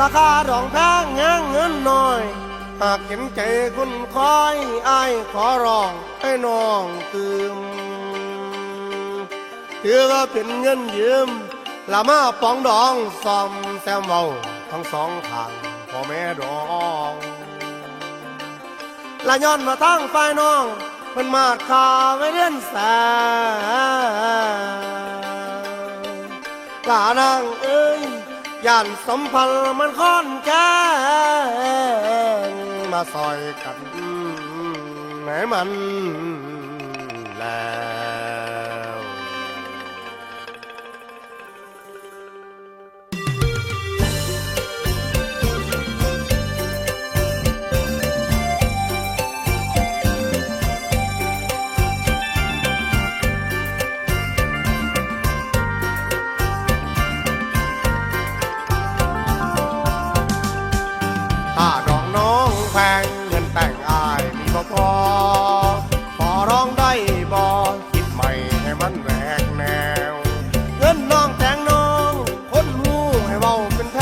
ราคาดองแพงแงงเงินหน้อย หากเห็นใจคุณคอยอายขอร้องให้น้องตืมถือว่าเป็นเงินยืมละมาปองดองซ่อมแซมเบาทั้งสองทางพ่อแม่ดองละย้อนมาทั้งฝ่ายน้องเพิ่นมาดคาไว้เรียนแสลานางเอ้ย ย่านสมพันธ์มันค้อนแก่มาซอยกันไหนมันแล ถ้าดอกน้องแพงเงินแต่งอายมีบ่พอ พอร้องได้บ่คิดใหม่ให้มันแหวกแนว เงินน้องแต่งน้องคนหูให้เบาเป็นแถ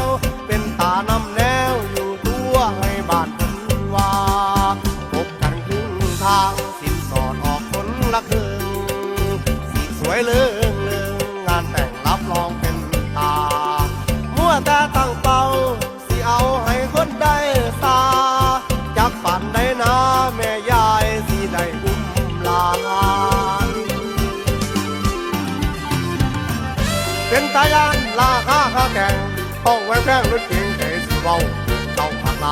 ว เป็นตานำแนวอยู่ตัวให้บ้านคนว่าพบกันครึ่งทางสินสอดออกคนละครึ่งสีสวยเลื่อ เป็นตายานลาค่าค่าแข่งต้องแหวงแพงรถเก่งแต่สิเบาเอาผักหล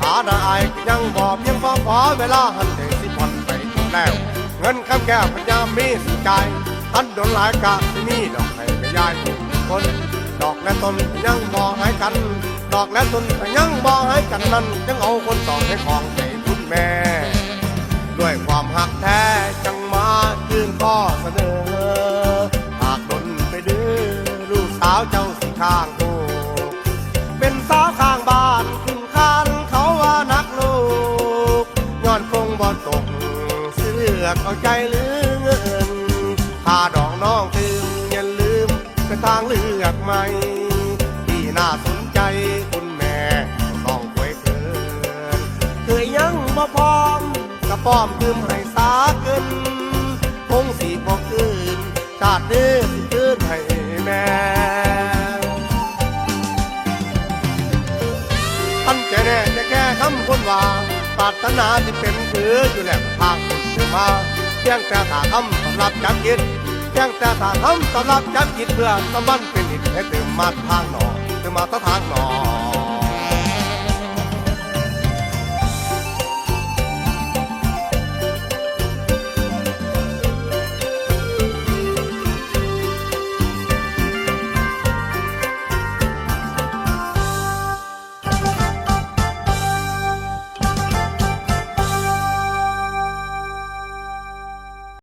ขาดาอายยังบอบยังฟ้องขอเวลาหันเดสิผ่อนไปถึงแล้ว เงินคำแก้วพยามีสิใจายทันโดนหลายกะที่นี่ดอกไห้กระยายทุกคน ดอกและต้นยังบอให้กัน ดอกและต้นยังบอให้กันนั้นยังเอาคนสองให้ของใจคุณแม่ ด้วยความหักแท้จังมายื่นข้อเสนอ เสือกเอาใจหรือเงินถ้าดอกน้องถึงอย่าลืมเป็นทางเลือกใหม่ที่น่าสนใจคุณแม่ต้องควยเกินเคยยังบ่พร้อมกระป้อมคืมให้สาเกินคงสีพอคืนชาตินี้สิคืนให้แม่ท่านจะแน่จะแก้คำคนว่าปรารถนาที่เป็นคืออยู่แล้วทางค มาเพียงแต่ถาทำสำหรับจับกินเพียงแต่ถาทำสำหรับจับกินเพื่อสมบันเป็นอิฐให้ตื่มมาทางหนอตื่มมาทางหนอ